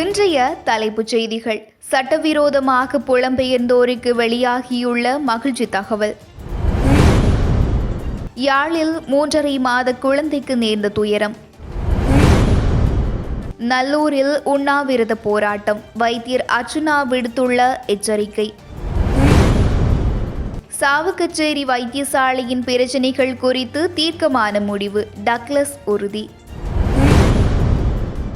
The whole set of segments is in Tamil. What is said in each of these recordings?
இன்றைய தலைப்புச் செய்திகள். சட்டவிரோதமாக புலம்பெயர்ந்தோருக்கு வெளியாகியுள்ள மகிழ்ச்சி தகவல். யாழில் மூன்றரை மாத குழந்தைக்கு நேர்ந்த துயரம். நல்லூரில் உண்ணாவிரத போராட்டம். வைத்தியர் அர்ச்சுனா விடுத்துள்ள எச்சரிக்கை. சாவுக்கச்சேரி வைத்தியசாலையின் பிரச்சினைகள் குறித்து தீர்க்கமான முடிவு. டக்ளஸ் உறுதி.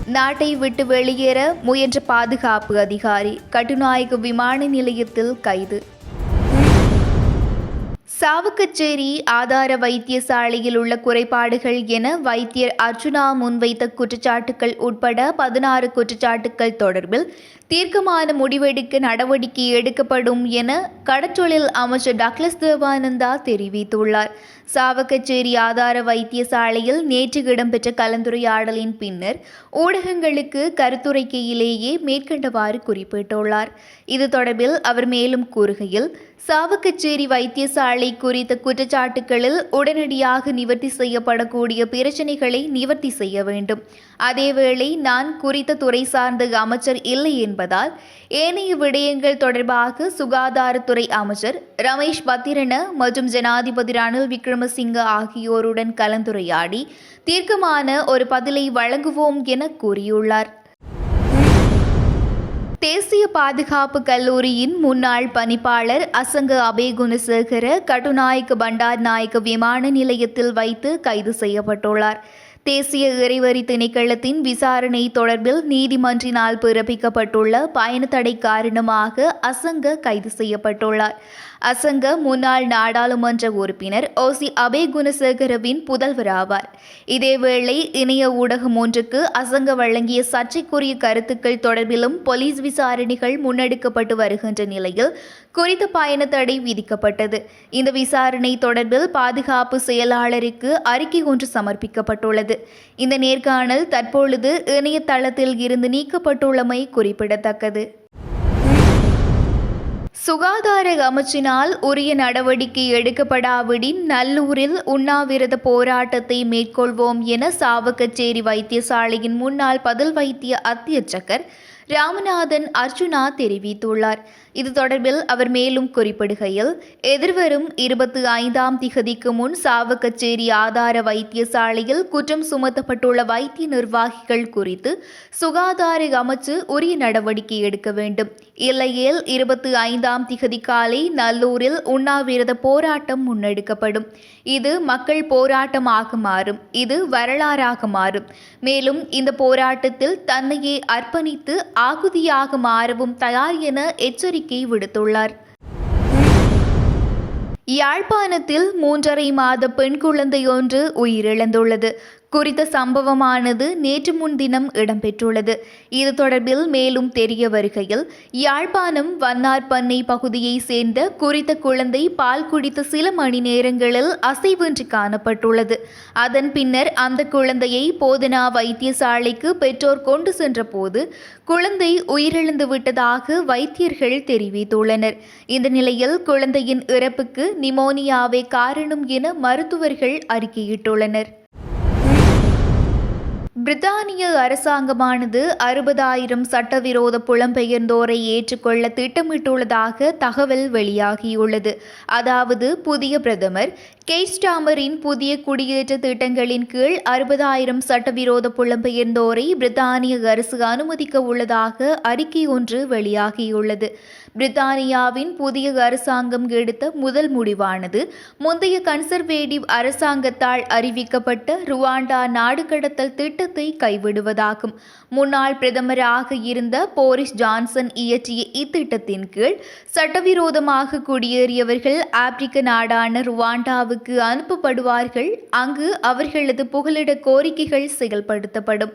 நாட்டை விட்டு வெளியேற முயன்ற பாதுகாப்பு அதிகாரி கட்டுநாயக்க விமான நிலையத்தில் கைது. சாவுக்கச்சேரி ஆதார வைத்தியசாலையில் உள்ள குறைபாடுகள் என வைத்தியர் அர்ஜுனா முன்வைத்த குற்றச்சாட்டுகள் உட்பட பதினாறு குற்றச்சாட்டுகள் தொடர்பில் தீர்க்கமான முடிவெடுக்க நடவடிக்கை எடுக்கப்படும் என கடற்றொழில் அமைச்சர் டக்ளஸ் தேவானந்தா தெரிவித்துள்ளார். சாவக்கச்சேரி ஆதார வைத்தியசாலையில் நேற்று இடம்பெற்ற கலந்துரையாடலின் பின்னர் ஊடகங்களுக்கு கருத்துரைக்கையிலேயே மேற்கண்டவாறு குறிப்பிட்டுள்ளார். இது தொடர்பில் அவர் மேலும் கூறுகையில் சாவக்கச்சேரி வைத்தியசாலை குறித்த குற்றச்சாட்டுகளில் உடனடியாக நிவர்த்தி செய்யப்படக்கூடிய பிரச்சினைகளை நிவர்த்தி செய்ய வேண்டும். அதேவேளை நான் குறித்த துறை சார்ந்த அமைச்சர் இல்லை என்பதால் ஏனைய விடயங்கள் தொடர்பாக சுகாதாரத்துறை அமைச்சர் ரமேஷ் பத்திரன மற்றும் ஜனாதிபதி ரணில் விக்ரமசிங்க ஆகியோருடன் கலந்துரையாடி தீர்க்கமான ஒரு பதிலை வழங்குவோம் என கூறியுள்ளார். தேசிய பாதுகாப்பு கல்லூரியின் முன்னாள் பணிப்பாளர் அசங்க அபே குணசேகர கட்டுநாயக்க பண்டார் நாயக்க விமான நிலையத்தில் வைத்து கைது செய்யப்பட்டுள்ளார். தேசிய இறைவரி திணைக்களத்தின் விசாரணை தொடர்பில் நீதிமன்றினால் பிறப்பிக்கப்பட்டுள்ள பயண தடை காரணமாக அசங்க கைது செய்யப்பட்டுள்ளார். அசங்க முன்னாள் நாடாளுமன்ற உறுப்பினர் ஓசி அபே குணசேகரவின் புதல்வர் ஆவார். இதேவேளை இணைய ஊடகம் ஒன்றுக்கு அசங்க வழங்கிய சர்ச்சைக்குரிய கருத்துக்கள் தொடர்பிலும் போலீஸ் விசாரணைகள் முன்னெடுக்கப்பட்டு வருகின்ற நிலையில் குறித்த பயண தடை விதிக்கப்பட்டது. இந்த விசாரணை தொடர்பில் பாதுகாப்பு செயலாளருக்கு அறிக்கை ஒன்று சமர்ப்பிக்கப்பட்டுள்ளது. இந்த நேர்காணல் தற்பொழுது இணையதளத்தில் இருந்து நீக்கப்பட்டுள்ளமை குறிப்பிடத்தக்கது. சுகாதார அமைச்சினால் உரிய நடவடிக்கை எடுக்கப்படாவிடின் நல்லூரில் உண்ணாவிரத போராட்டத்தை மேற்கொள்வோம் என சாவகச்சேரி வைத்தியசாலையின் முன்னாள் பதில் வைத்திய அத்தியட்சகர் ராமநாதன் அர்ஜுனா தெரிவித்துள்ளார். இது தொடர்பில் அவர் மேலும் குறிப்பிடுகையில் எதிர்வரும் இருபத்தி ஐந்தாம் திகதிக்கு முன் சாவகச்சேரி ஆதார வைத்தியசாலையில் குற்றம் சுமத்தப்பட்டுள்ள வைத்திய நிர்வாகிகள் குறித்து சுகாதார அமைச்சு உரிய நடவடிக்கை எடுக்க வேண்டும். இல்லையேல் இருபத்தி ஐந்தாம் திகதி காலை நல்லூரில் உண்ணாவிரத போராட்டம் முன்னெடுக்கப்படும். இது மக்கள் போராட்டமாக மாறும் இது வரலாறாக மாறும் மேலும் இந்த போராட்டத்தில் தன்னையே அர்ப்பணித்து ஆகுதியாக மாறவும் தயார் என எச்சரிக்கை விடுத்துள்ளார். யாழ்ப்பாணத்தில் மூன்றரை மாத பெண் குழந்தை ஒன்று உயிரிழந்துள்ளது. குறித்த சம்பவமானது நேற்று முன்தினம் இடம்பெற்றுள்ளது. இது தொடர்பில் மேலும் தெரிய வருகையில் யாழ்ப்பாணம் வன்னார்பண்ணை பகுதியை சேர்ந்த குறித்த குழந்தை பால் குடித்த சில மணி நேரங்களில் அசைவின்றி காணப்பட்டுள்ளது. அதன் பின்னர் அந்த குழந்தையை போதனா வைத்தியசாலைக்கு பெற்றோர் கொண்டு சென்ற போது குழந்தை உயிரிழந்து விட்டதாக வைத்தியர்கள் தெரிவித்துள்ளனர். இந்த நிலையில் குழந்தையின் இறப்புக்கு நிமோனியாவே காரணம் என மருத்துவர்கள் அறிக்கையிட்டுள்ளனர். பிரித்தானிய அரசாங்கமானது அறுபதாயிரம் சட்டவிரோத புலம்பெயர்ந்தோரை ஏற்றுக்கொள்ள திட்டமிட்டுள்ளதாக தகவல் வெளியாகியுள்ளது. அதாவது புதிய பிரதமர் கெய்ஸ்டாமரின் புதிய குடியேற்ற திட்டங்களின் கீழ் அறுபதாயிரம் சட்டவிரோத புலம்பெயர்ந்தோரை பிரித்தானிய அரசு அனுமதிக்க உள்ளதாக அறிக்கை ஒன்று வெளியாகியுள்ளது. பிரித்தானியாவின் புதிய அரசாங்கம் எடுத்த முதல் முடிவானது முந்தைய கன்சர்வேட்டிவ் அரசாங்கத்தால் அறிவிக்கப்பட்ட ருவாண்டா நாடு கடத்தல் திட்டத்தை கைவிடுவதாகும். முன்னாள் பிரதமராக இருந்த போரிஸ் ஜான்சன் இயற்றிய இத்திட்டத்தின் கீழ் சட்டவிரோதமாக குடியேறியவர்கள் ஆப்பிரிக்க நாடான ருவாண்டாவுக்கு அனுப்பப்படுவார்கள். அங்கு அவர்களது புகலிட கோரிக்கைகள் செயல்படுத்தப்படும்.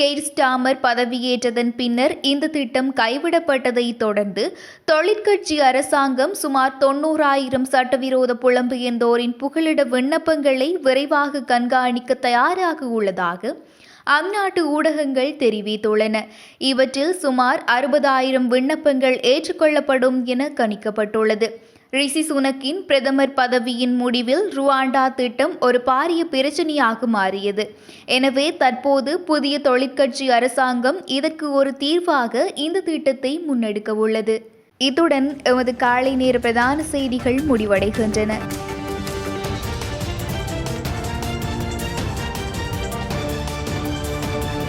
கெய்ர்ஸ்டாமர் பதவியேற்றதன் பின்னர் இந்த திட்டம் கைவிடப்பட்டதை தொடர்ந்து தொழிற்கட்சி அரசாங்கம் சுமார் தொன்னூறாயிரம் சட்டவிரோத புலம்பெயர்ந்தோரின் புகலிட விண்ணப்பங்களை விரைவாக கண்காணிக்க தயாராக உள்ளதாக அந்நாட்டு ஊடகங்கள் தெரிவித்துள்ளன. இவற்றில் சுமார் அறுபதாயிரம் விண்ணப்பங்கள் ஏற்றுக்கொள்ளப்படும் என கணிக்கப்பட்டுள்ளது. ரிஷி சுனக்கின் பிரதமர் பதவியின் முடிவில் ருவாண்டா திட்டம் ஒரு பாரிய பிரச்சனையாக மாறியது எனவே தற்போது புதிய தொழிற்கட்சி அரசாங்கம் இதற்கு ஒரு தீர்வாக இந்த திட்டத்தை முன்னெடுக்க உள்ளது. இத்துடன் எமது காலை நேர பிரதான செய்திகள் முடிவடைகின்றன.